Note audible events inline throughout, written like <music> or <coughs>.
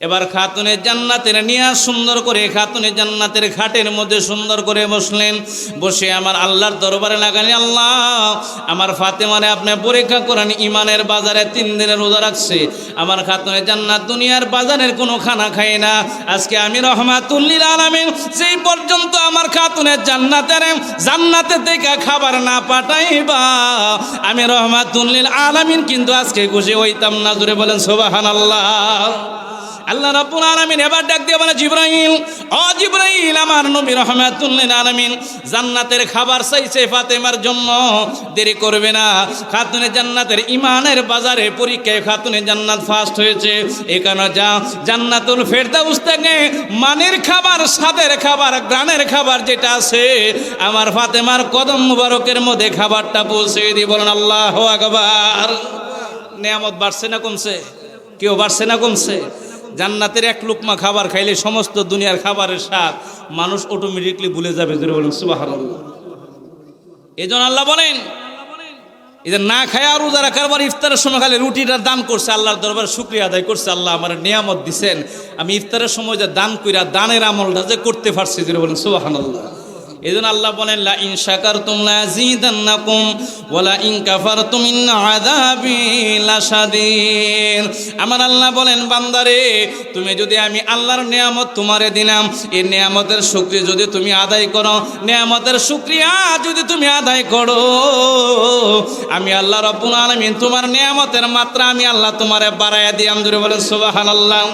এবার খাতুনের জান্নাতের নিয়ে সুন্দর করে খাতুনের জান্নাতের খাটের মধ্যে সুন্দর করে বসলেন। বসে আমার আল্লাহর দরবারে লাগানি আল্লাহ, আমার ফাতেমারে আপনি পরীক্ষা করেন ইমানের বাজারে তিন দিনের রোজা রাখছে। আমার খাতুনের জান্নাত দুনিয়ার বাজারের কোনো খানা খায় না। আজকে আমি রহমাতুল্লিল আলামিন সেই পর্যন্ত আমার খাতুনের জান্নাতের, জান্নাতে থেকে খাবার না পাঠাইবা, আমি রহমাতুল্লিল আলামিন কিন্তু আজকে খুশি হইতাম না। জুড়ে বলেন সোবাহান আল্লাহ আল্লাহ রাব্বুল আলামিন এবার ডাক দিয়ে বলে, জিব্রাইল ও জিব্রাইল, আমার নবী রহমাতুল্লিল আলামিন, জান্নাতের খাবার চাইছে ফাতেমার জন্য। দেরি করবে না। খাতুনে জান্নাতের ইমানের বাজারে পরীক্ষায় খাতুনে জান্নাত ফার্স্ট হয়েছে। এখানে যা? জান্নাতুল ফেরদাউস থেকে মানের খাবার, স্বাদের খাবার গ্রানের খাবার যেটা আছে, আমার ফাতেমার কদম মুবারকের মধ্যে খাবারটা পৌঁছে দিয়ে বলেন, আল্লাহ আকবার। নেয়ামত বাড়ছে না কমছে? কেউ বাড়ছে না কমছে? জান্নাতের এক লুকমা খাবার খাইলে সমস্ত দুনিয়ার খাবারের স্বাদ মানুষ অটোমেটিকলি ভুলে যাবে বলেন এই জন্য আল্লাহ বলেন এদের না খায় আর রোজা কারবার ইফতারের সময় খালি রুটিটা দান করছে, আল্লাহর দরবার শুক্রিয়া আদায় করছে, আল্লাহ আমার নিয়ামত দিছেন। আমি ইফতারের সময় যে দান কইরা দানের আমলটা যে করতে পারছি যেটা বলেন সুবাহান আল্লাহ এই জন্য আল্লাহ বলেন লা ইন শাকারতুম লা জিদান্নাকুম ওয়ালা ইন কাফারতুম ইন আযাবি লাশাদীদ আমার আল্লাহ বলেন, বান্দারে, তুমি যদি আমি আল্লাহর নিয়ামত তোমারে দিলাম এই নিয়ামতের শুকরিয়া যদি তুমি আদায় করো, নিয়ামতের শুকরিয়া যদি তুমি আদায় করো, আমি আল্লাহ রাব্বুল আলামিন তোমার নিয়ামতের মাত্রা আমি আল্লাহ তোমারে বাড়াইয়া দিয়াম। জুড়ে বলেন, সুবহানাল্লাহ।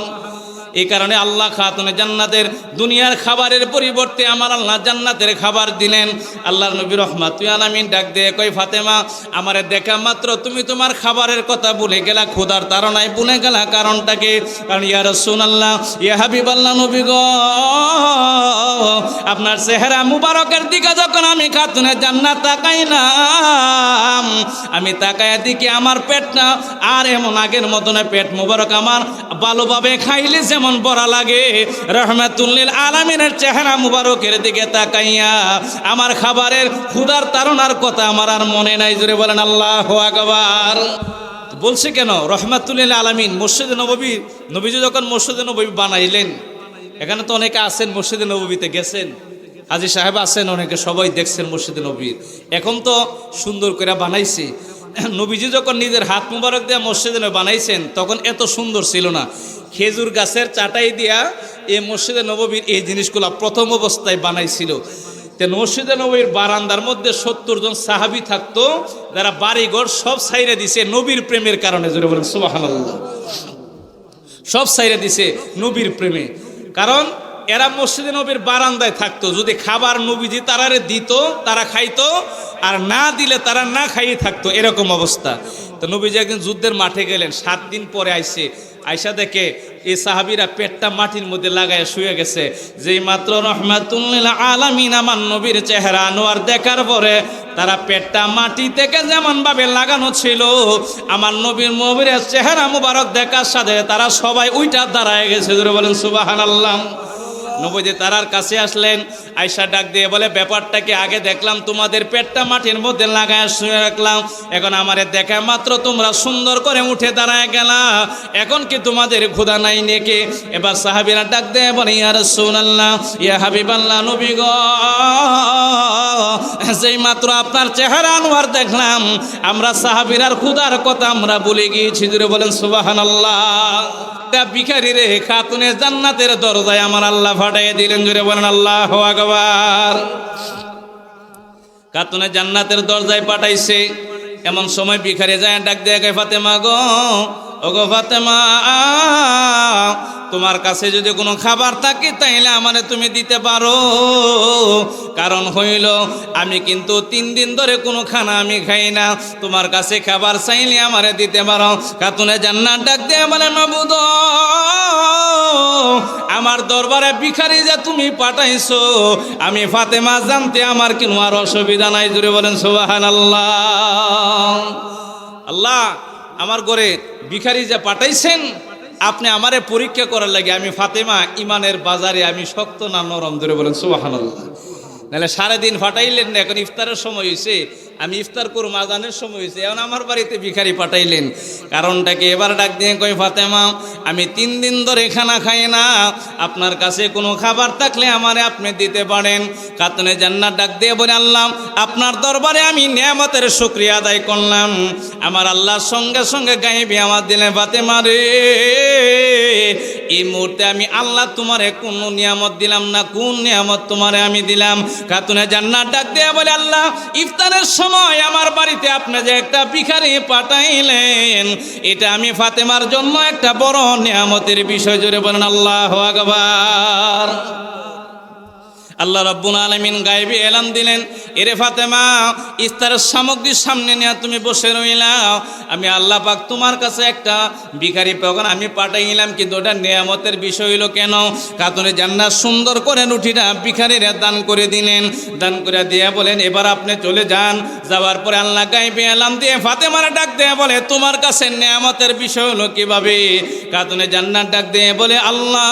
এই কারণে আল্লাহ খাতুনে জান্নাতের দুনিয়ার খাবারের পরিবর্তে আমার আল্লাহ জান্নাতের খাবার দিলেন। আল্লাহর নবী রহমাত আলামিন ডাক দিয়ে কই ফাতেমা, আমার দেখা মাত্র তুমি তোমার খাবারের কথা ভুলে গেলা খোদার তারনায় ভুলে গেলা কারণটাকে। কারণ, ইয়া রাসূলুল্লাহ, ইয়া হাবিবাল্লাহ নবী গো, আপনার চেহারা মুবারকের দিকে যখন আমি খাতুনে জান্নাত তাকাই তাকাইলাম, আমি তাকায় দিকে আমার পেটটা আর এমন আগের মতন পেট মুবারক আমার ভালোভাবে খাইলে যেমন বড়া লাগে, রহমাতুল্লিল আলামিনের চেহারা মুবারকের দিকে তাকাইয়া আমার খাবারের ক্ষুদার তারণার কথা আমার আর মনে নাই জুড়ে বলেন আল্লাহ আকবার। বলছে কেন? রহমাতুল্লিল আলামিন, মসজিদে নবী নবীজি যখন মসজিদে নবী বানাইলেন, এখানে তো অনেকে আছেন মসজিদে নবীতে গেছেন, হাজি সাহেব আছেন, অনেকে সবাই দেখছেন মসজিদে নবীর এখন তো সুন্দর করে বানাইছে। নবীজি যখন নিজের হাত মুবারক দিয়ে মসজিদে বানাইছেন, তখন এত সুন্দর ছিল না। খেজুর গাছের চাটাই দিয়া এই মসজিদে নবীর এই জিনিসগুলো প্রথম অবস্থায় বানাইছিল। তে মসজিদে নবীর বারান্দার মধ্যে সত্তর জন সাহাবি থাকতো, যারা বাড়িঘর সব সাইরে দিছে নবীর প্রেমের কারণে, জোরে বলেন সুবাহ সব সাইরে দিছে নবীর প্রেমে। কারণ এরা মসজিদে নবীর বারান্দায় থাকতো। যদি খাবার নবীজি তারারে দিত, তারা খাইতো, আর না দিলে তারা না খাইয়ে থাকতো। এরকম অবস্থা। তো নবীজি একদিন যুদ্ধের মাঠে গেলেন। সাত দিন পরে আইসে, আইসা দেখে এই সাহাবিরা পেটটা মাটির মধ্যে লাগায় শুয়ে গেছে। যেই মাত্র রহমাতুল্লিল আলামিন আমার নবীর চেহারা আনোয়ার দেখার পরে তারা পেটটা মাটি থেকে যেমন ভাবে লাগানো ছিল, আমার নবীর নবীর চেহারা মুবারক দেখার সাথে তারা সবাই উইটা দাঁড়ায় গেছে। বলেন সুবাহান আল্লাহ নবীজি তারার কাছে আসলেন আয়সা ডাক দিয়ে বলে, ব্যাপারটাকে আগে দেখলাম, তোমাদের পেটটা মাটির মধ্যে লাগায় শুয়ে রাখলাম। এখন আমারে দেখা মাত্র তোমরা সুন্দর করে উঠে দাঁড়ায় গেলা। এখন কি তোমাদের ক্ষুধা নাই নেকে? এবার সাহাবিরা ডাক দিয়ে বলে, ইয়া রাসূলুল্লাহ, ইয়া হাবিবাল্লাহ, নবী গো, যেই মাত্র আপনার চেহারা আনোয়ার দেখলাম, আমরা সাহাবিরার ক্ষুধার কথা আমরা বলে গিয়েছি। জুড়ে বলেন সুবাহান সুবহানাল্লাহ। ভিখারি রে খাতুনে জান্নাতের দরজায় আমার আল্লাহ ফাটাইয়ে দিলেন জুড়ে বলেন, আল্লাহ আকবার। খাতুনে জান্নাতের দরজায় পাঠাইছে। এমন সময় ভিখারি যায়, ডাক দিয়ে ফাতেমা গো ও গো ফাতেমা, তোমার কাছে যদি কোনো খাবার থাকে তাইলে আমারে তুমি দিতে পারো। কারণ হইল, আমি কিন্তু তিন দিন ধরে কোনো খানা আমি খাই না। তোমার কাছে খাবার চাইলে আমারে দিতে পারো। খাতুনে জান্নাত ডাক দিয়ে, বলে নবুদ আমার দরবারে ভিখারি যে তুমি পাঠাইছো, আমি ফাতেমা জানতে আমার কিন্তু আর অসুবিধা নাই জুড়ে বলেন সোহান আল্লাহ, আমার ঘরে ভিখারি যে পাঠাইছেন, আপনি আমারে পরীক্ষা করার লাগে, আমি ফাতেমা, ইমানের বাজারে আমি শক্ত না নরম ধরে বলেন সোহান আল্লাহ নাহলে সারাদিন ফাটাইলেন না, এখন ইফতারের সময় হয়েছে আমি ইফতার করুম আজানের সময় হয়েছে এখন আমার বাড়িতে ভিখারি পাঠাইলেন। কারণটাকে এবার ডাক দিয়ে কই ফাতেমা, আমি তিন দিন ধরে খানা খাই না। আপনার কাছে কোনো খাবার থাকলে আমারে আপনি দিতে পারেন। কাতনে জান্নাত ডাক দিয়ে বলে আনলাম আপনার দরবারে আমি নিয়ামতের শুক্রিয়া আদায় করলাম। আমার আল্লাহর সঙ্গে সঙ্গে গাইবি আমার দিলে ফাতেমা রে এই মুহূর্তে আমি আল্লাহ তোমারে কোন নিয়ামত দিলাম না, কোন নিয়ামত তোমারে আমি দিলাম? খাতুনে জান্নাত ডাক দিয়ে বলে, আল্লাহ, ইফতারের সময় আমার বাড়িতে আপনি যে একটা ভিখারি পাঠাইলেন, এটা আমি ফাতেমার জন্য একটা বড় নিয়ামতের বিষয় জুড়ে বলেন, আল্লাহ আকবার। আল্লাহ রব্বুল আলমিন গায়েবী এলান দিলেন, এরে ফাতেমা, ইফতারের সামগ্রীর সামনে নিয়ে তুমি বসে রইলাও আমি আল্লাহ পাক তোমার কাছে একটা ভিখারি পাখন আমি পাঠাই পাঠাইলাম, কিন্তু ওটা নিয়ামতের বিষয় হইল কেন? কাতনে জান্নাত সুন্দর করে রুটিটা ভিখারিরা দান করে দিলেন। দান করে দিয়ে বলেন, এবার আপনি চলে যান। যাওয়ার পরে আল্লাহ গায়েবী এলান দিয়ে ফাতেমারা ডাক দিয়ে বলে, তোমার কাছে নিয়ামতের বিষয় হলো কীভাবে? কাতনে জান্নাত ডাক দিয়ে বলে, আল্লাহ,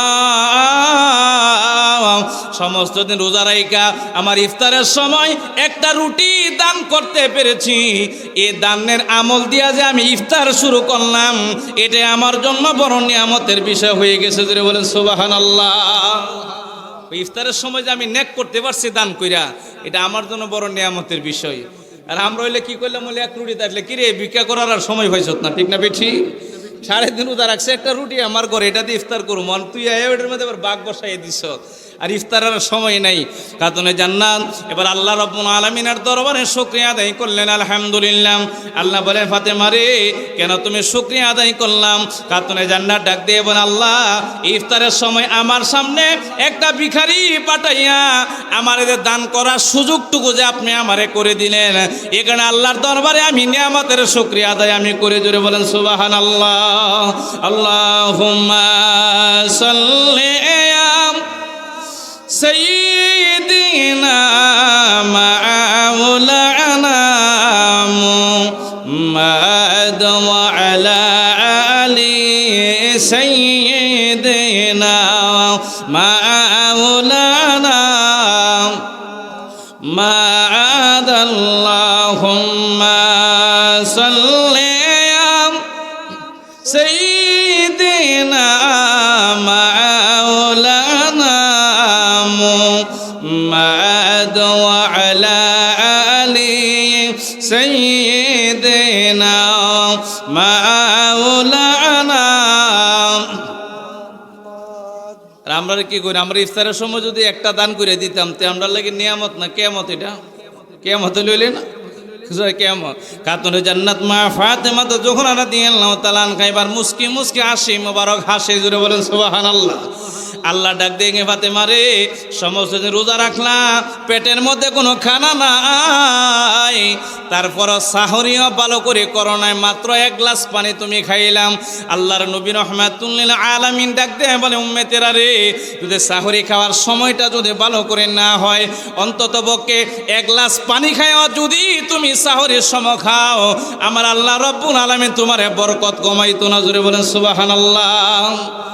সমস্ত দিন রোজা রাইকা আমার ইফতারের সময় একটা রুটি দান করতে পেরেছি। এ দানের আমল দিয়া যে আমি ইফতার শুরু করলাম এটা আমার জন্য বড় নিয়ামতের বিষয় হয়ে গেছে যদি বলেন সুবাহান আল্লাহ ইফতারের সময় যে আমি নেক করতে পারছি দান কইরা, এটা আমার জন্য বড় নিয়ামতের বিষয়। আর আমরা হইলে কি করলাম, বলে, এক রুটি থাকলে কি রে ভিক্ষা করার আর সময় হয়েছ না, ঠিক না বেঠি? সাড়ে দিন উদা রাখছে, একটা রুটি আমার ঘরে, এটা দিয়ে ইফতার করু মন তুই এটার মধ্যে আবার বাঘ বসাই দিস আর ইফতারের সময় নাই। কাতনে জান্নাত। এবার আল্লাহ রব্বুল আলমিনের দরবারে শুক্রিয়া আদায় করলেন, আলহামদুলিল্লাহ। আল্লাহ বলেন, ফাতেমা রে, কেন তুমি শুক্রিয়া আদায় করলাম? কাতনে জান্নাত ডাক দিয়ে বলেন, আল্লাহ, ইফতারের সময় আমার সামনে একটা ভিখারি পাঠাইয়া আমার এদের দান করার সুযোগটুকু যে আপনি আমারে করে দিলেন। এখানে আল্লাহর দরবারে আমি নিয়ামতের শুক্রিয়া আদায় আমি করে জুড়ে বলেন সুবাহান আল্লাহ আল্লাহ সাল্লি سيدنا مولانا محمد وعلى آل سيدنا مولانا معاذ اللهم وعلى آل سيدنا مولانا আর আমরা কি করি আমরা ইফতারের সময় যদি একটা দান করে দিতাম তে আমরা লাগে নিয়ামত না কেমত এটা কেমত লইলে না কেমন কাতনে জান্নাত মা ফাতেমা তো যখন আনা দিয়ে আল্লাহ তালান খাইবার মুসকি মুসকি হাসি মোবারক হাসি জুড়ে বলেন সুবাহান আল্লাহ আল্লাহ ডাক দিয়ে ফাতেমা মারে সমস্ত দিন রোজা রাখলাম পেটের মধ্যে কোনো খানা নাই। তারপর সাহরিও ভালো করে করোনায় মাত্র এক গ্লাস পানি তুমি খাইলাম। আল্লাহর নবী রহমাতুল্লিল আলামিন ডাক দিয়ে বলে উম্মেতেরা রে, যদি সাহরি খাওয়ার সময়টা যদি ভালো করে না হয়, অন্তত পক্ষে এক গ্লাস পানি খাওয়া যদি তুমি সাহরের সম খাও। আমার আল্লাহ রব্বুল আলামিন তোমার বরকত কমাইতো না জুড়ে বলেন সুবাহান আল্লাহ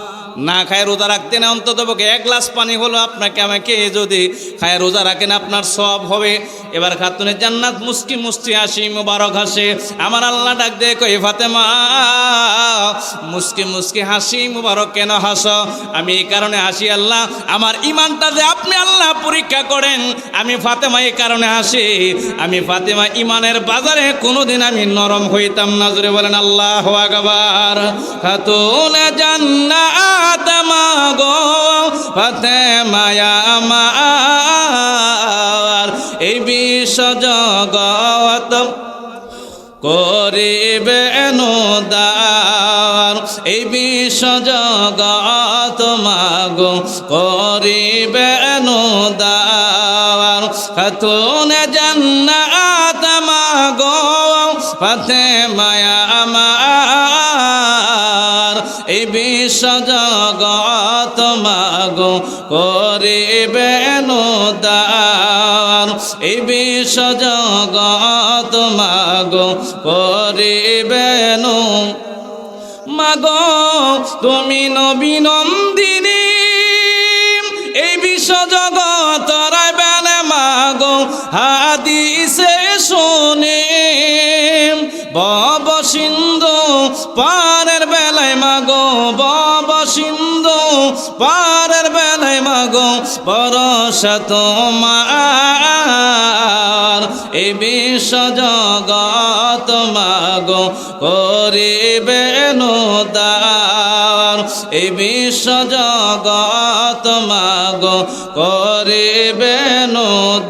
না খায় রোজা রাখতেন অন্তত পক্ষে এক গ্লাস পানি হলো আপনাকে, আমাকে যদি খায় রোজা রাখেন আপনার সব হবে। এবার খাতুনে জান্নাত মুস্কি মুস্কি হাসি মুবারক হাসে। আমার আল্লাহ ডাক দিয়ে কই ফাতেমা, মুস্কি মুস্কি হাসি মুবারক কেন হাস? আমি এই কারণে হাসি, আল্লাহ, আমার ইমানটা যে আপনি আল্লাহ পরীক্ষা করেন, আমি ফাতেমা এই কারণে হাসি। আমি ফাতেমা ইমানের বাজারে কোনোদিন আমি নরম হইতাম না। জুড়ে বলেন, আল্লাহ আকবার। খাতুনে জান্নাত মাগো ফাতেমায়া আমার। এই বিশ্ব জগত করিবে দার এই বিশ্ব জগত মাগো, করিবে দার খাতুনে জান্নাত মাগো ফাতে মায়া আমার। এই বিশ্ব জগত মাগো করিবে দার এই বিশ্ব জগত মাগো করিবে মাগো, তুমি নবীনন্দিনী এই বিশ্ব জগত রাইবেন মা হাদিসে শুনে। বব সিন্ধু বেলায় মাগো, বব সিন্ধু পারের বেলায় মাগো পরশা তোমার। এই বিশ্ব জগত মাগো, করিবে দার এ বিশ্ব জগত মাগো, করিবে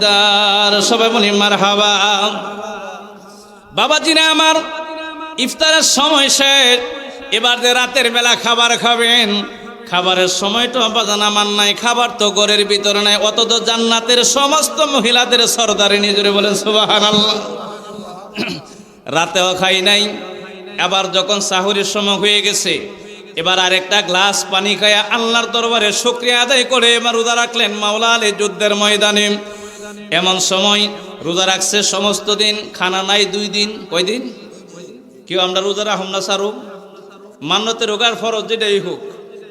দার সবাই বলি মার হাবা বাবাজিরা আমার ইফতারের সময় শেষ। এবার যে রাতের বেলা খাবার খাবেন, খাবারের সময়টা বাজান আমার নাই, খাবার তো ঘরের ভিতরে নাই অত তো জান্নাতের সমস্ত মহিলাদের সর্দারে নিজরে বলেন সুবাহান রাতেও খাই নাই, আবার যখন সাহুরের সময় হয়ে গেছে, এবার আরেকটা গ্লাস পানি খায়া আল্লাহর দরবারে শুক্রিয়া আদায় করে এবার রোজা রাখলেন মাওলা আলী যুদ্ধের ময়দানে। এমন সময় রোজা রাখছে সমস্ত দিন, খানা নাই দুই দিন, কয়দিন? কেউ আমরা রোজা রাখুন না সারু মান্যতে রোগার ফরজ যেটাই হোক,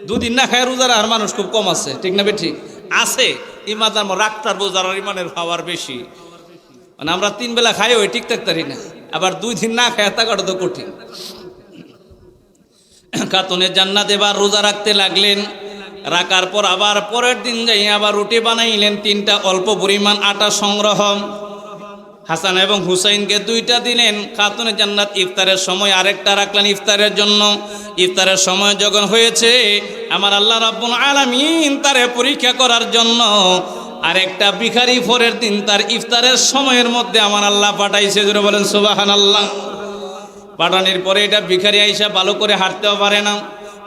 দুদিন না খায় রোজার আর মানুষ খুব কম আছে, ঠিক না বেঠি? আছে ইমাদার রাখতার বোঝার ইমানের পাওয়ার বেশি। মানে আমরা তিন বেলা খাই ওই ঠিক থাকতারি না, আবার দুই দিন না খায় থাকাটা তো কঠিন। কাতনের জান্নাত এবার রোজা রাখতে লাগলেন, রাখার পর আবার পরের দিন যাই আবার রুটি বানাইলেন, তিনটা অল্প পরিমাণ আটা সংগ্রহ। হাসান এবং হুসাইনকে দুইটা দিলেন। খাতুনে জান্নাত ইফতারের সময় আরেকটা রাখলেন ইফতারের জন্য। ইফতারের সময় যখন হয়েছে, আমার আল্লাহ রাব্বুল আলামিন তারে পরীক্ষা করার জন্য আরেকটা ভিখারি ফোরের দিন তার ইফতারের সময়ের মধ্যে আমার আল্লাহ পাঠাইছে। জোরে বলেন সুবাহান আল্লাহ পাঠানোর পরে এটা ভিখারি আইসা ভালো করে হাঁটতেও পারে না।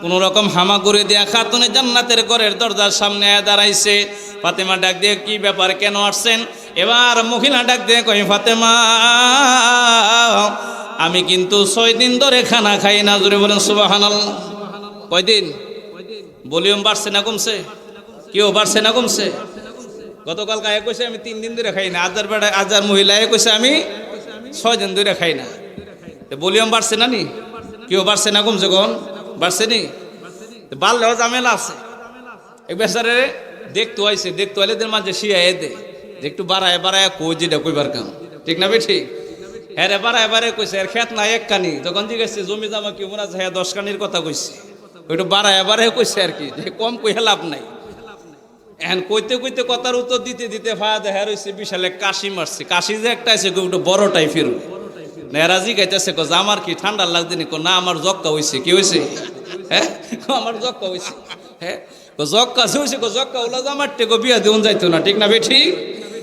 কোনো রকম হামা করে দেয়া খাতুনে জান্নাতের ঘরের দরজার সামনে দাঁড়াইছে। ফাতেমা ডাক দিয়ে, কি ব্যাপার, কেন আসছেন? এবার মহিলা ডাক দিয়ে কই ফাতেমা, আমি কিন্তু ছয় দিন ধরে খানা খাই না। জোরে বলেন সুবাহান কয়দিন ভলিউম বাড়ছে না কমছে? কেউ বাড়ছে না কমছে? গতকাল গায়ে কইছে, আমি তিন দিন ধরে খাই না। আজার বেড়ায়, আজার মহিলায় কইছে, আমি ছয় দিন ধরে খাই না। ভলিউম বাড়ছে না নি? কেউ বাড়ছে না কমছে কোন বাড়ছে নি বাড়লেও ঝামেলা আছে। এক বেচারে দেখতে আইছে দেখতে এদের মাঝে শিয়া দে। যে একটু বাড়ায় বাড়ায় কই যেটা কইবার কাম। ঠিক না বেঠি? হ্যাঁ রে, বাড়ায় বাড়ায় কইছে আর খেত না এক কানি তখন জিজ্ঞেস, জমি জামা কি মনে আছে হ্যাঁ দশ কানির কথা কইছে। ওইটা বাড়ায় বাড়ায় কইছে আর কি, যে কম কইয়া লাভ নাই। এখন কইতে কইতে কথার উত্তর দিতে দিতে ভা দেখা রয়েছে বিশালে কাশি মারছে। কাশি যে একটা আছে একটু বড় টাইপের। নেরাজি গাইতেছে, কো আমার কি ঠান্ডা লাগছে নি, কো, না, আমার জক্কা হইছে। কি হইছে? হ্যাঁ? আমার জক্কা হইছে। হ্যাঁ? কো জক্কা হইছে, কো জক্কা ওলা জামার টেকো বিয়া দিউন যাইতো না। ঠিক না বেঠি?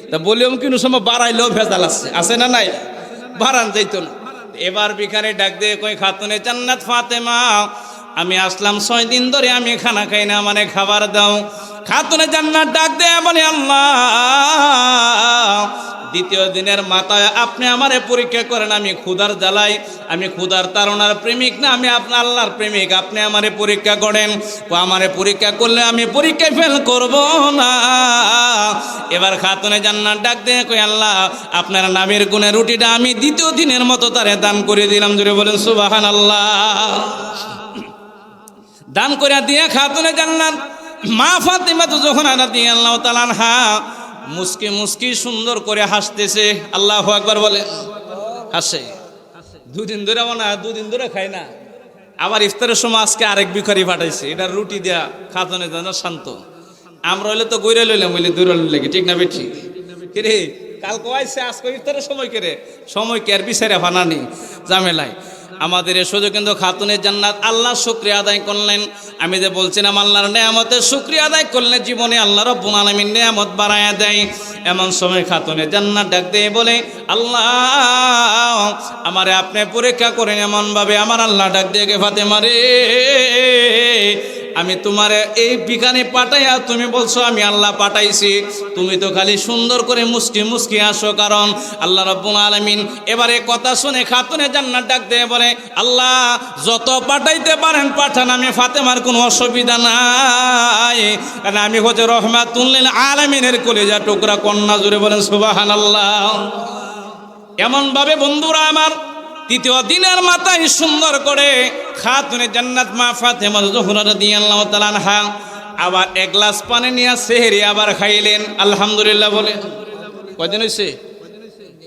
তা বলিও কিনু সময় বাড়াইলেও ভেজাল আছে আছে না নাই? বাড়ান যাইতো না। এবার বিখানে ডাক দিয়ে কই, খাতুনে জান্নাত ফাতেমা, আমি আসলাম ছয় দিন ধরে, আমি খানা খাই না মানে খাবার দাও। খাতুনে জান্নাত ডাক দে বলে, আল্লাহ দ্বিতীয় দিনের মাথায় আপনি আমারে পরীক্ষা করেন, আমি ক্ষুধার জ্বালাই, আমি ক্ষুধার তারণার প্রেমিক না, আমি আপনার আল্লাহর প্রেমিক, আপনি আমারে পরীক্ষা করেন। আমারে পরীক্ষা করলে আমি পরীক্ষা ফেল করব না। এবার খাতুনে জান্নাত ডাক দিয়ে কই আল্লাহ, আপনার নামের গুণে রুটিটা আমি দ্বিতীয় দিনের মতো তারে দান করে দিলাম। জুড়ে বলেন সুবাহান আল্লাহ দান করে দিয়ে খাতুনে জান্নাত, মা ফাতিমা তো যখন আনা দিয়ে আল্লাহ তালান হা মুসকি মুসকি সুন্দর করে হাসতেছে। আল্লাহ একবার বলে, হাসে। দুদিন ধরে না, দুদিন ধরে খাই না। আবার ইফতারের সময় আজকে আরেক বিখারি পাঠাইছে। এটা রুটি দেয়া খাতনে দেন শান্ত। আমরা হইলে তো গৈরে লইলাম বলে দূরে লেগে, ঠিক না বেঠি? কিরে কাল কয়াইছে আজকে ইফতারের সময় কেরে? সময় কে আর বিচারে ফানানি ঝামেলায়। আমাদের সুযোগ কিন্তু খাতুনের জান্নাত আল্লাহ শুক্রিয়া আদায় করলেন। আমি যে বলছিলাম আল্লাহর নেয়ামতের শুক্রিয়া আদায় করলে জীবনে আল্লাহর রব্বুল আলমীর নেয়ামত বাড়ায় দেয়। এমন সময় খাতুনের জান্নাত ডাক দিয়ে বলে, আল্লাহ, আমারে আপনি পরীক্ষা করেন এমনভাবে আমার আল্লাহ ডাক দিয়ে গে ফাতে মারে আমি তোমার এই বিকানে পাঠাইয়া তুমি বলছো, আমি আল্লাহ পাঠাইছি। তুমি তো খালি সুন্দর করে মুস্কি মুস্কি আসো, কারণ আল্লাহ রব্বুল আলমিন এবারে কথা শুনে খাতুনে জান্নাত ডাক দিয়ে বলে, আল্লাহ, যত পাঠাইতে পারেন পাঠান, আমি ফাতেমার কোনো অসুবিধা নাই। কারণ আমি হচ্ছে রহমাতুল্লিল আলমিনের কলেজা টুকরা, কন্যা জুড়ে বলেন সুবাহান আল্লাহ এমনভাবে বন্ধুরা আমার তৃতীয় দিনের মাথায় সুন্দর করে খাতুনে জান্নাত মা ফাতেমা জোহরা রাদিয়াল্লাহু তাআলা আনহা আবার এক গ্লাস পানি নিয়ে সেহরি আবার খাইলেন। আলহামদুলিল্লাহ বলে। কয়দিন হয়েছে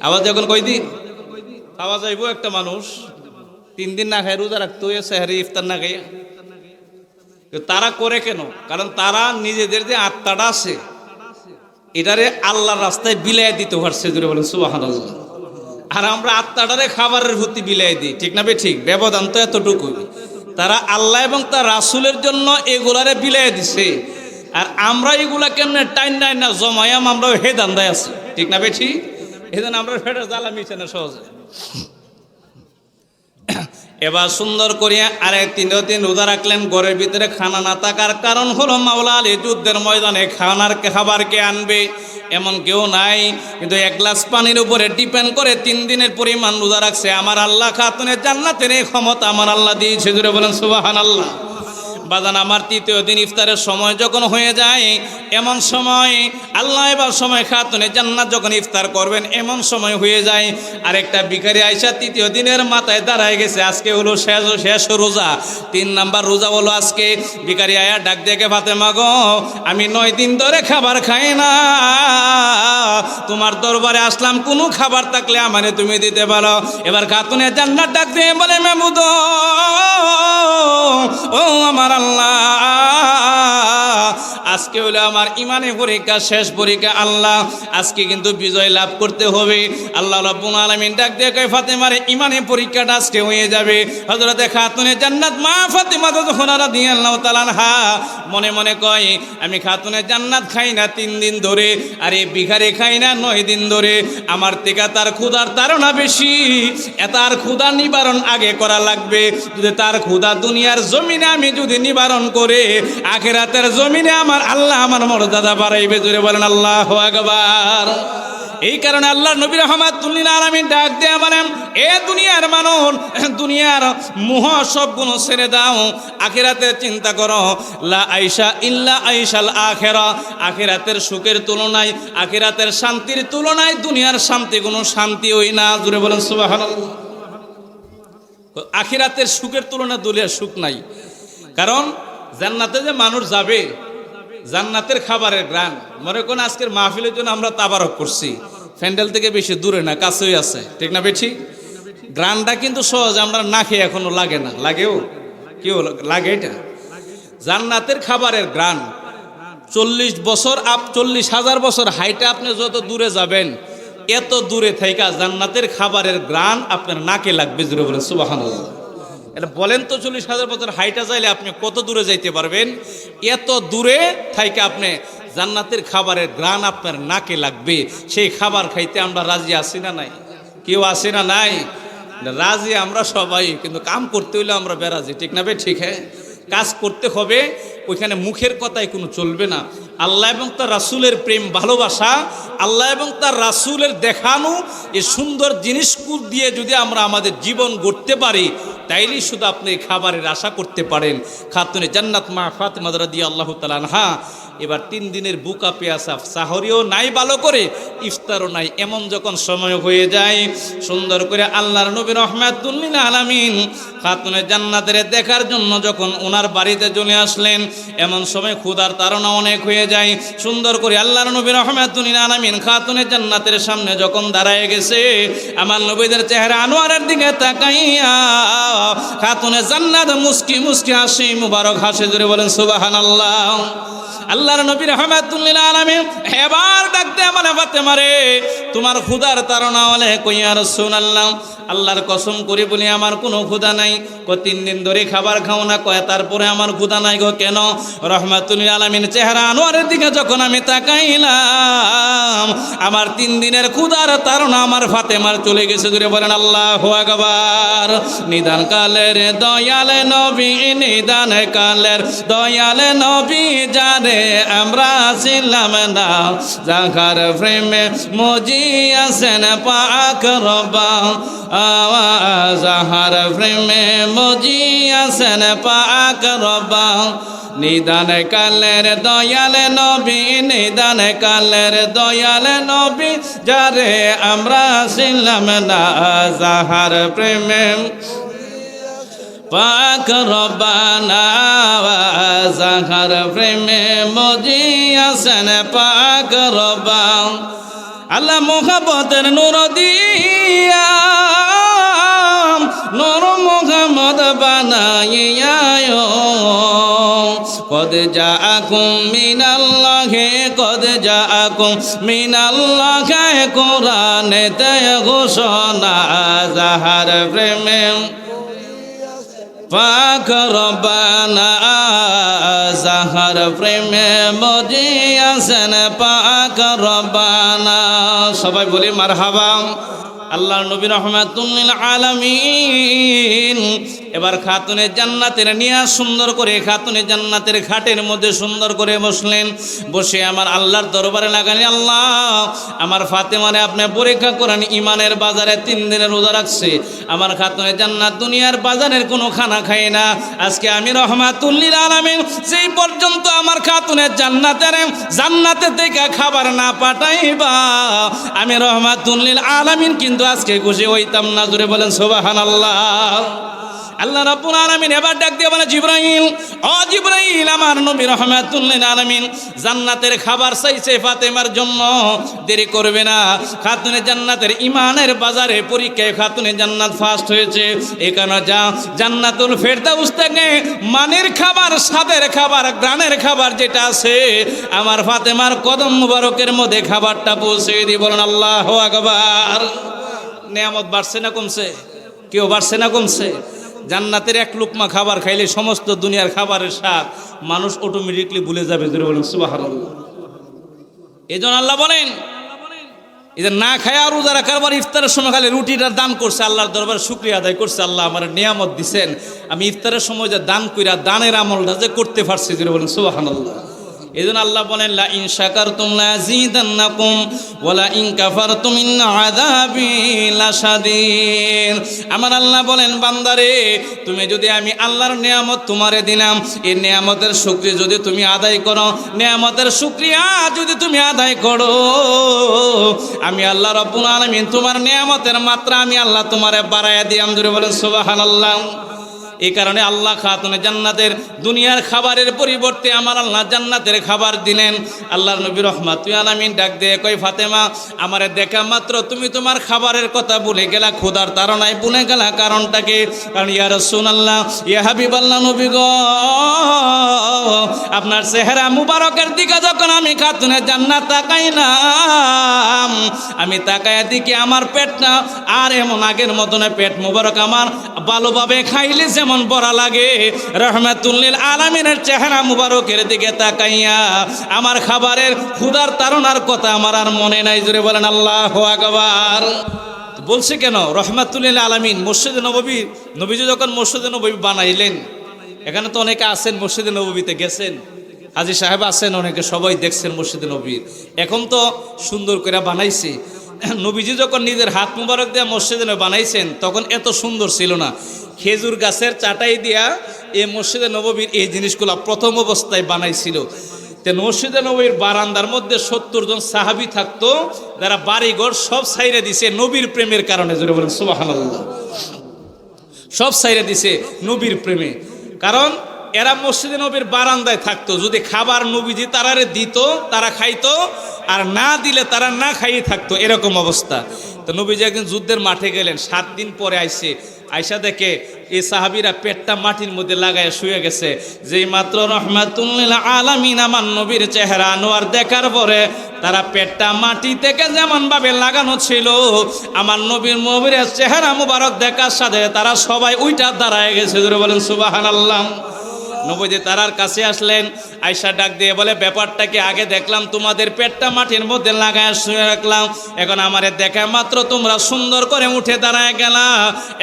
আবার যখন কয়দিন? খাওয়া যাইব একটা মানুষ। তিন দিন না খাই রোজা রাখতে হয়ে সেহারি, ইফতার না খাইয়া। তারা করে কেন? কারণ তারা নিজেদের যে আত্মাটা আছে, এটারে আল্লাহর রাস্তায় বিলাই দিতে পারছে জুড়ে বলেন সুবাহান আর আমরা আত্মাটারে খাবারের প্রতি বিলাই দিই, ঠিক না ঠিক? ব্যবধান তো এতটুকু তারা আল্লাহ এবং তার রাসুলের জন্য এগুলারে বিলাই দিছে। আর আমরা এগুলা কেমনে টাইন নাই না, জমায়াম আমরা হে দান্দায় আছি, ঠিক না বে ঠিক? এজন্য আমরা ফেটে জ্বালা মিশে না সহজে। এবার সুন্দর করিয়া আরেক তিন দিন রোজা রাখলেন, ঘরের ভিতরে খানা না থাকার কারণ হলো মাওলা আলী যুদ্ধের ময়দানে খানার খাবার কে আনবে? এমন কেউ নাই, কিন্তু এক গ্লাস পানির উপরে ডিপেন্ড করে তিন দিনের পরিমাণ রোজা রাখছে। আমার আল্লাহ খাতুনের জান্নাতের এই ক্ষমতা আমার আল্লাহ দিয়েছে। জুড়ে বলেন সুবাহান আল্লাহ বাজান, আমার তৃতীয় দিন ইফতারের সময় যখন হয়ে যায়, এমন সময় আল্লাহ এবার সময় খাতুনে জান্নাত যখন ইফতার করবেন, এমন সময় হয়ে যায়, আরেকটা বিকারি আইসা তৃতীয় দিনের মাথায় দাঁড়ায় গেছে, আজকে হলো শেষ শেষ রোজা। তিন নাম্বার রোজা হলো আজকে বিকারি আয়া ডাক দেখে ভাতে মাগো আমি নয় দিন ধরে খাবার খাই না। তোমার দরবারে আসলাম, কোনো খাবার থাকলে আমারে তুমি দিতে পারো। এবার খাতুনে জান্নাত ডাক দিয়ে বলে, মেমুদ, ও আমার আল্লাহ আজকে হলো আমার ইমানে পরীক্ষা, শেষ পরীক্ষা, আল্লাহ। আজকে কিন্তু বিজয় লাভ করতে হবে। আল্লাহ রাব্বুল আলামিন ডাক দিয়ে কয়, ফাতেমার ইমানে পরীক্ষাটা আজকে হয়ে যাবে। হযরতে খাতুনে জান্নাত, মা ফাতেমা তো যখন রাদিয়াল্লাহু তাআলা আনহা মনে মনে কয়, আমি খাতুনে জান্নাত খাই না তিন দিন ধরে, আর এই বিঘারে খাই না নয় দিন ধরে। আমার থেকে তার ক্ষুধার তারা বেশি। তার ক্ষুধা নিবারণ আগে করা লাগবে। যদি তার ক্ষুধা দুনিয়ার জমিনে আমি যদি নিবারণ করে আখেরাতের জমিনে আমার আল্লাহ আমার মর্যাদা বাড়াইবে। জুড়ে বলেন, আল্লাহ আকবার। এই কারণে আল্লাহ নবী রহমাতুল্লিল আলমিন ডাক দেয়া বলেন, এ দুনিয়ার মানুষ, দুনিয়ার মোহ সবগুলো ছেড়ে দাও। আখেরাতের চিন্তা করো, লা আইসা ইল্লা আইসাল আখেরা। আখেরাতের সুখের তুলনায়, আখেরাতের শান্তির তুলনায় দুনিয়ার শান্তি কোনো শান্তি হই না। জুড়ে বলেন, সুবহানাল্লাহ। আখিরাতের সুখের তুলনায় দুলিয়ার সুখ নাই। কারণ জান্নাতে যে মানুষ যাবে, জান্নাতের খাবারের গ্রান। মনে কোন আজকের মাহফিলের জন্য আমরা তাবারক করছি। ফ্যান্ডেল থেকে বেশি দূরে না, কাছেই আছে। ঠিক না বেঠি? গ্রানটা কিন্তু সহজ, আমরা না খেয়ে এখনও লাগে না। লাগেও? কেউ লাগে এটা? জান্নাতের খাবারের গ্রান। চল্লিশ বছর আপ, চল্লিশ হাজার বছর হাইটে আপনি যত দূরে যাবেন, এত দূরে থাইকা জান্নাতের খাবারের গ্রান আপনার নাকে লাগবে জুড়ে বলেন সুবাহান বলেন তো চল্লিশ হাজার বছর হাইটা চাইলে আপনি কত দূরে যাইতে পারবেন? এত দূরে থাইকে আপনি জান্নাতের খাবারের গ্রান আপনার নাকে লাগবে। সেই খাবার খাইতে আমরা রাজি আছি না নাই? কেউ আসে না নাই? রাজি আমরা সবাই, কিন্তু কাম করতে হইলে আমরা বেরাজি, ঠিক না বে? ঠিক হ্যাঁ? কাজ করতে হবে, ওইখানে মুখের কথাই কোনো চলবে না। আল্লাহ এবং তার রাসুলের প্রেম, ভালোবাসা, আল্লাহ এবং তার রাসুলের দেখানো এই সুন্দর জিনিসগুলো দিয়ে যদি আমরা আমাদের জীবন গড়তে পারি তাইলেই শুধু আপনি খাবারের আশা করতে পারেন। খাতুনে জান্নাত মা ফাতেমা রাদিয়া আল্লাহ তালানহা এবার তিন দিনের বুকা পেয়াসা সাহরিও নাই ভালো করে, ইফতারও নাই। এমন যখন সময় হয়ে যায়, সুন্দর করে আল্লাহর নবী রহমাতুল্লিল আলামিন খাতুনে জান্নাতের দেখার জন্য যখন ওনার বাড়িতে চলে আসলেন, এমন সময় ক্ষুধার তারা অনেক হয়ে যায়। সুন্দর করে আল্লাহর নবী রহমাতুল্লিল আলামিন খাতুনে জান্নাতের সামনে যখন দাঁড়ায় গেছে, আমার নবীদের চেহারা আনোয়ারের দিকে তাকাইয়া খাতুনে জান্নাত মুস্কি মুস্কি হাসি মুবারক হাসি জুড়ে বলেন সুবাহান আল্লাহ আল্লাহর নবী রহমাতুল্লিল আলামিন, এবার ডাকতে মানে ফাতে মারে তোমার ক্ষুধার তারা হলে কইয়া রাসূলুল্লাহ? আল্লাহর কসম করে বলি, আমার কোনো ক্ষুধা নাই। ক তিন দিন ধরে খাবার খাও না, কয় তারপরে আমার ক্ষুধা নাই গো কেন? রহমাতুল্লিল আলামিন চেহারা আনোয়ারের দিকে যখন আমি তাকাইলাম, আমার তিন দিনের ক্ষুধার তারা আমার ফাতেমার চলে গেছে জুড়ে বলেন আল্লাহ আকবার। নিদান কালের, দয়ালে নবী, নিদান কালের, দয়ালে নবী জানে আমরা ছিলাম না। জাগার প্রেমে মজি আসেন পাক রবা জাহার প্রেমে মজি আসেন পাক রবা নিদান কালের দয়াল নবী, নিদান কালের দয়াল নবী, যারে আমরা ছিলাম না। জাহার প্রেমে পাক রবানা জাহার প্রেমে আসেন পাক রবা আল্লাহ মোহাম্মতের নূর দিয়া, নূর মোহাম্মদ বানাইয়া কদ জাআকুম মিনাল্লাহি, কদ জাআকুম মিনাল্লাহি কোরআনে তে ঘোষণা যাহার প্রেমে পাক রবানা সাহার প্রেমে মজিয়াছেন পাক রবানা সবাই বলি মার হাবাম আল্লাহ নবী রহমাতুল্লিল আলামিন এবার খাতুনে জান্নাতের নিয়া সুন্দর করে, খাতুনে জান্নাতের খাটের মধ্যে সুন্দর করে বসলেন। বসে আমার আল্লাহর দরবারে লাগানি আল্লাহ, আমার ফাতেমারে আপনি পরীক্ষা করেন ইমানের বাজারে তিন দিনের রোজা রাখছে। আমার খাতুনে জান্নাত দুনিয়ার বাজারের কোনো খানা খায় না। আজকে আমি রহমাতুল্লিল আলামিন সেই পর্যন্ত আমার খাতুনের জান্নাতের জান্নাতের থেকে খাবার না পাঠাইবা, আমি রহমাতুল্লিল আলামিন কিন্তু আজকে খুশি হইতাম না। জুড়ে বলেন সোবাহান আল্লাহ আল্লাহ রাব্বুল আলামিন এবার ডাক দিয়ে বলে, জিব্রাইল, ও জিব্রাইল, আমার নবী রহমাতুল্লিল আলামিন, জান্নাতের খাবার চাইছে ফাতেমার জন্য। দেরি করবে না। খাতুনে জান্নাতের ইমানের বাজারে পরীক্ষায় খাতুনে জান্নাত ফার্স্ট হয়েছে। এখানে যা? জান্নাতুল ফেরদাউস থেকে মানের খাবার, স্বাদের খাবার, গ্রানের খাবার যেটা আছে, আমার ফাতেমার কদম মুবারকের মধ্যে খাবারটা পৌঁছে দিয়ে বলেন, আল্লাহ আকবার। নেয়ামত বাড়ছে না কমছে? কেউ বাড়ছে না কমছে? জান্নাতের এক লুকমা খাবার খাইলে সমস্ত দুনিয়ার খাবারের স্বাদ মানুষ অটোমেটিকলি ভুলে যাবে এই জন্য আল্লাহ বলেন এদের না খায় আর রাখার পর ইফতারের সময় খালি রুটিটা দান করছে, আল্লাহর দরবার শুক্রিয়া আদায় করছে, আল্লাহ আমার নিয়ামত দিছেন। আমি ইফতারের সময় যে দান কইরা দানের আমলটা যে করতে পারছি যেটা বলেন সুবাহান আল্লাহ এই জন্য আল্লাহ বলেন লা ইন শাকারতুম লা জিদান্নাকুম ওয়ালা ইন কাফারতুম ইন আযাবি লাশাদীদ আমার আল্লাহ বলেন, বান্দারে, তুমি যদি আমি আল্লাহর নিয়ামত তোমারে দিলাম এই নিয়ামতের শুকরিয়া যদি তুমি আদায় করো, নিয়ামতের শুকরিয়া যদি তুমি আদায় করো, আমি আল্লাহ রাব্বুল আলামিন তোমার নিয়ামতের মাত্রা আমি আল্লাহ তোমারে বাড়াইয়া দিয়াম। ধরে বলেন, সুবহানাল্লাহ। এই কারণে আল্লাহ খাতুনে জান্নাতের দুনিয়ার খাবারের পরিবর্তে আমার আল্লাহ জান্নাতের খাবার দিলেন। আল্লাহর নবী রহমাত আলামিন ডাক দিয়ে কই ফাতেমা, আমার দেখা মাত্র তুমি তোমার খাবারের কথা ভুলে গেলা খোদার তারনায় ভুলে গেলা কারণটাকে। কারণ, ইয়া রাসূলুল্লাহ, ইয়া হাবিবাল্লাহ নবী গো, আপনার চেহারা মুবারকের দিকে যখন আমি খাতুনে জান্নাত তাকাই তাকাইলাম, আমি তাকায় দিকে আমার পেটটা আর এমন আগের মতন পেট মুবারক আমার ভালোভাবে খাইলে যেমন বড়া লাগে রহমাতুল্লিল আলামিনের চেহারা মুবারকের দিকে তাকাইয়া আমার খাবারের ক্ষুদার তারণার কথা আমার আর মনে নাই জুড়ে বলেন আল্লাহ আকবার। বলছে কেন? রহমাতুল্লিল আলামিন, মসজিদে নবী নবীজি যখন মসজিদে নবী বানাইলেন, এখানে তো অনেকে আছেন মসজিদে নবীতে গেছেন, হাজি সাহেব আছেন, অনেকে সবাই দেখছেন মসজিদে নবীর এখন তো সুন্দর করে বানাইছে। <coughs> নবীজি যখন নিজের হাত মুবারক দিয়ে মসজিদে বানাইছেন, তখন এত সুন্দর ছিল না। খেজুর গাছের চাটাই দিয়া এই মসজিদে নবীর এই জিনিসগুলো প্রথম অবস্থায় বানাইছিল। তে মসজিদে নবীর বারান্দার মধ্যে সত্তর জন সাহাবি থাকতো, যারা বাড়িঘর সব সাইরে দিছে নবীর প্রেমের কারণে, জোরে বলেন সুবহানাল্লাহ। সব সাইরে দিছে নবীর প্রেমে। কারণ এরা মসজিদে নবীর বারান্দায় থাকতো। যদি খাবার নবীজি তারারে দিত, তারা খাইতো, আর না দিলে তারা না খাইয়ে থাকতো। এরকম অবস্থা। তো নবীজি একদিন যুদ্ধের মাঠে গেলেন। সাত দিন পরে আইসে, আইসা দেখে এই সাহাবিরা পেটটা মাটির মধ্যে লাগায় শুয়ে গেছে। যেই মাত্র রহমাতুল্লিল আলামিন আমার নবীর চেহারা আনোয়ার দেখার পরে তারা পেটটা মাটি থেকে যেমন ভাবে লাগানো ছিল, আমার নবীর নবীর চেহারা মুবারক দেখার সাথে তারা সবাই উইটা দাঁড়ায় গেছে। বলেন সুবাহান আল্লাহ নবীজি তারার কাছে আসলেন আয়সা ডাক দিয়ে বলে, ব্যাপারটাকে আগে দেখলাম, তোমাদের পেটটা মাটির মধ্যে লাগায় শুয়ে রাখলাম। এখন আমারে দেখা মাত্র তোমরা সুন্দর করে উঠে দাঁড়ায় গেলা।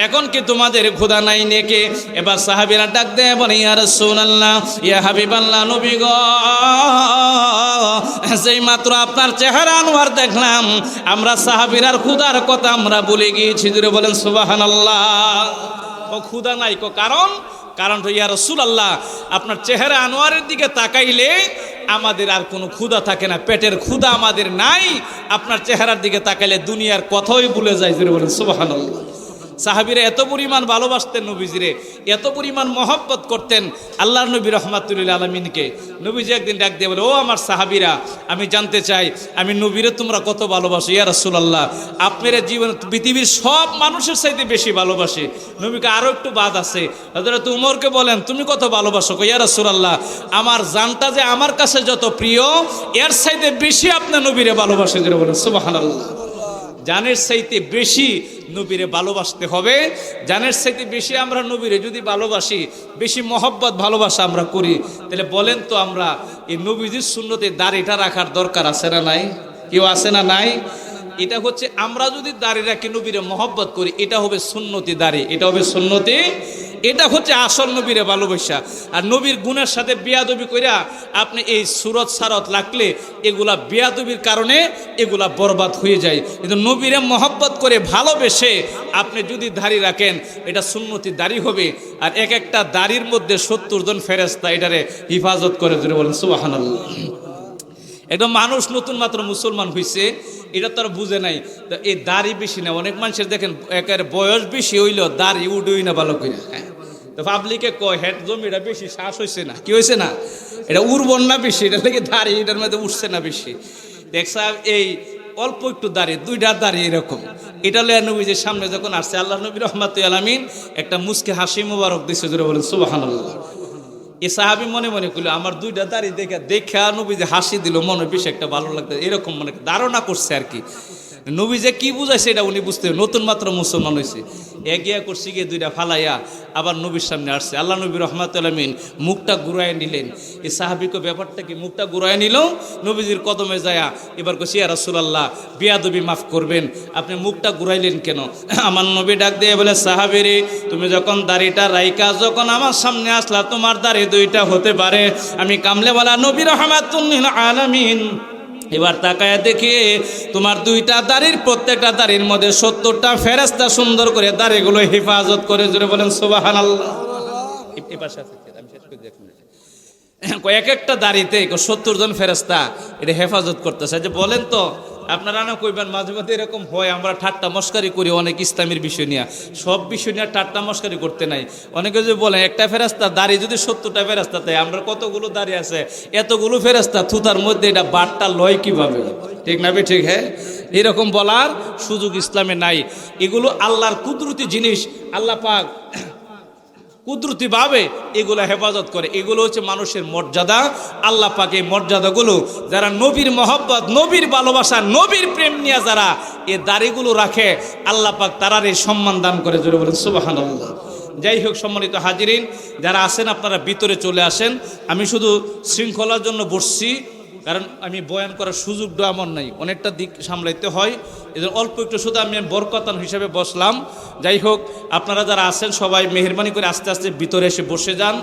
এখন কি তোমাদের ক্ষুধা নাই নেকে? এবার সাহাবিরা ডাক দিয়ে বলে, ইয়া রাসূলুল্লাহ, ইয়া হাবিবাল্লাহ, নবী গো সেই মাত্র আপনার চেহারা আনোয়ার দেখলাম, আমরা সাহাবিরার ক্ষুধার কথা আমরা বলে গিয়েছি। জুড়ে বলেন, সুবহানাল্লাহ। ও ক্ষুধা নাই কো কারণ? কারণ ইয়া রসুল আল্লাহ আপনার চেহারা আনোয়ারের দিকে তাকাইলে আমাদের আর কোনো ক্ষুদা থাকে না, পেটের ক্ষুদা আমাদের নাই, আপনার চেহারার দিকে তাকাইলে দুনিয়ার কথাই ভুলে যায় বলেন বলেন সুবাহান সাহাবিরা এত পরিমাণ ভালোবাসতেন নবীজিরে, এত পরিমাণ মহব্বত করতেন আল্লাহ নবী রহমাতুল্লাহ আলমিনকে। নবীজি একদিন ডাক দিয়ে বলে, ও আমার সাহাবিরা, আমি জানতে চাই, আমি নবীরে তোমরা কত ভালোবাসো? ইয়া রাসূলুল্লাহ, আপনার জীবন পৃথিবীর সব মানুষের চাইতে বেশি ভালোবাসে। নবীকে আরও একটু বাদ আছে। হযরত উমরকে বলেন, তুমি কত ভালোবাসো ইয়া রাসূলুল্লাহ, আমার জানটা যে আমার কাছে যত প্রিয়, এর চাইতে বেশি আপনার নবীরে ভালোবাসে বলেন, সুবহানাল্লাহ। জানের চাইতে বেশি নবীরে ভালোবাসতে হবে। জানের চাইতে বেশি আমরা নবীরে যদি ভালোবাসি, বেশি মহব্বত, ভালোবাসা আমরা করি, তাহলে বলেন তো আমরা, এই নবীজির শূন্যতে দাড়িটা রাখার দরকার আছে না নাই? কেউ আছে না নাই? এটা হচ্ছে আমরা যদি দাড়ি রাখি নবীরে মহব্বত করি, এটা হবে সুন্নতি দাড়ি, এটা হবে সুন্নতি, এটা হচ্ছে আসল নবীরে ভালোবাসা। আর নবীর গুণের সাথে বিয়াদবি কইরা আপনি এই সুরত সারত লাগলে এগুলা বিয়াদবির কারণে এগুলা বরবাদ হয়ে যায়। কিন্তু নবীরে মহব্বত করে ভালোবেসে আপনি যদি দাড়ি রাখেন, এটা সুন্নতি দাড়ি হবে। আর এক একটা দাড়ির মধ্যে সত্তর জন ফেরেস্তা এটারে হিফাজত করে ধরে বলেন, সুবাহানাল্লাহ। একদম মানুষ নতুন মাত্র মুসলমান হয়েছে এটা তো আর বুঝে নাই। তো এই দাড়ি বেশি না, অনেক মানুষের দেখেন, একের বয়স বেশি হইল, দাড়ি উডুই না ভালো করে হ্যাঁ? তো পাবলিকে কয়, হেড জমিটা বেশি, শ্বাস হয়েছে না। কি হয়েছে না? এটা উর্বর না বেশি, এটা থেকে দাড়ি, এটার মধ্যে উঠছে না বেশি। দেখছা এই অল্প একটু দাঁড়িয়ে দুইটা দাঁড়িয়ে এরকম। এটা লয়া নবীজির সামনে যখন আসছে, আল্লাহ নবী রহমাত আলামিন একটা মুসকে হাসি মুবারক দিছে জুড়ে বলেন সুবাহান্লাহ এ সাহাবি মনে মনে করল আমার দুইটা দাড়ি দেখে দেখে নবী যে হাসি দিল মনে বেশি একটা ভালো লাগতো এরকম মনে ধারণা করছে আর কি। নবী যে কি বুঝাইছে এটা উনি বুঝতে নতুন মাত্র মুসলমান হয়েছে এগিয়া করছি গিয়ে দুইটা ফালাইয়া আবার নবীর সামনে আসছে। আল্লাহ নবী রহমাতুল্লামিন মুখটা ঘুরায় নিলেন। এই সাহাবিকে ব্যাপারটা কি? মুখটা ঘুরায় নিল, নবীজির কদমে যায়া এবার কছি ইয়া রাসূলুল্লাহ, বিয়াদবি মাফ করবেন। আপনি মুখটা ঘুরাইলেন কেন? <laughs> আমার নবী ডাক দিয়ে বলে সাহাবিরে তুমি যখন দাড়িটা রাইকা যখন আমার সামনে আসলা, তোমার দাড়ি দুইটা হতে পারে। আমি কামলে কামলেওয়ালা নবী রহমাতুল্লিল আলামিন। এবার তাকায় দেখি তোমার দুইটা দাড়ির প্রত্যেকটা দাড়ির মধ্যে সত্তরটা ফেরাস্তা সুন্দর করে দাড়িগুলো হেফাজত করে জুড়ে বলেন সোবাহান আল্লাহ কয়েক একটা দাড়িতে সত্তর জন ফেরেস্তা এটা হেফাজত করতেছে। যে বলেন তো আপনারা না কইবেন, মাঝে মাঝে এরকম হয়, আমরা ঠাট্টা মস্কারি করি অনেক ইসলামের বিষয় নিয়ে। সব বিষয় নিয়ে ঠাট্টা মস্কারি করতে নাই। অনেকে যদি বলেন, একটা ফেরাস্তা দাঁড়িয়ে যদি সত্তরটা ফেরাস্তা তাই আমরা কতগুলো দাড়ি আছে? এতগুলো ফেরাস্তা থুতার মধ্যে এটা বাটটা লয় কীভাবে? ঠিক না ঠিক হ্যাঁ? এরকম বলার সুযোগ ইসলামে নাই। এগুলো আল্লাহর কুদরতি জিনিস। আল্লাহ পাক কুদরতিভাবে এগুলো হেফাজত করে। এগুলো হচ্ছে মানুষের মর্যাদা। আল্লাহ পাক মর্যাদাগুলো, যারা নবীর মহব্বত, নবীর ভালোবাসা, নবীর প্রেম নিয়ে যারা এ দাড়িগুলো রাখে, আল্লাহ পাক তারার এই সম্মান দান করে। জোরে বলেন সুবাহান আল্লাহ যাই হোক, সম্মানিত হাজিরিন, যারা আছেন, আপনারা ভিতরে চলে আসেন। আমি শুধু শৃঙ্খলার জন্য বসছি। কারণ আমি বয়ান করার সুযোগটা আমার নাই। অনেকটা দিক সামলাইতে হয়। এদের অল্প একটু শুধু আমি বরকতান হিসেবে বসলাম। যাই হোক, আপনারা যারা আছেন সবাই মেহরবানি করে আস্তে আস্তে ভিতরে এসে বসে যান।